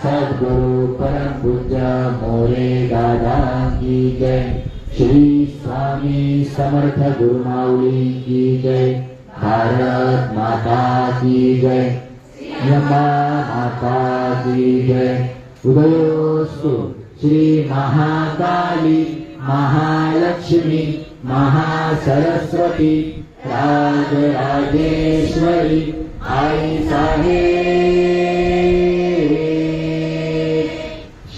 सद्गुरु परम पूज्य मोरे दादा की जय। श्री स्वामी समर्थ गुरु माऊली की जय। भारत माता की जय। यमा माता की जय। उदयोस्तु श्री महाकाली, महालक्ष्मी, महासरस्वती, राजराजेश्वरी, आई साहेब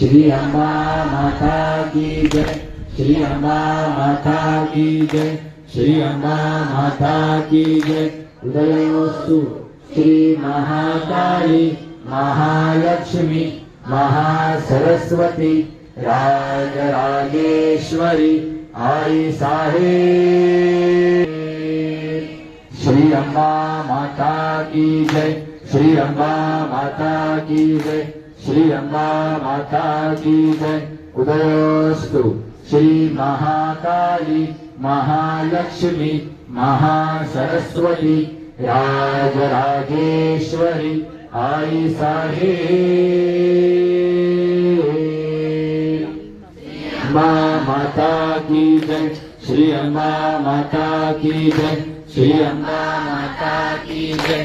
श्री अम्बा माता की जय। श्री अम्बा माता की जय। श्री अम्बा माता की जय। उदयोस्तु श्री महाकाली, महालक्ष्मी, महासरस्वती, राजराजेश्वरी, आई साहे। श्री अम्बा माता की जय। श्री अम्बा माता की जय। श्री अम्बा माता की जय उदयोस्तु। श्री महाकाली महालक्ष्मी, महासरस्वती, राजराजेश्वरी आई साहेब अम्बा माता की जय श्री अम्बा माता की जय श्री अम्बा माता की जय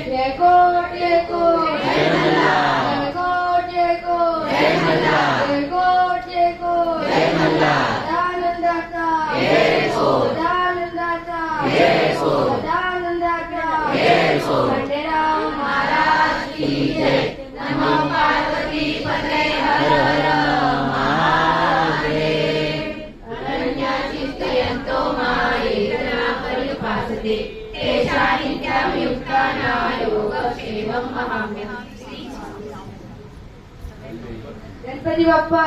की जय नमो पार्वती पते हर हर महादेव। अनन्या मायेतना पर्युपासते तेषां नित्याभियुक्ताना योगक्षेमं महाम्यहम् गणपती बाप्पा।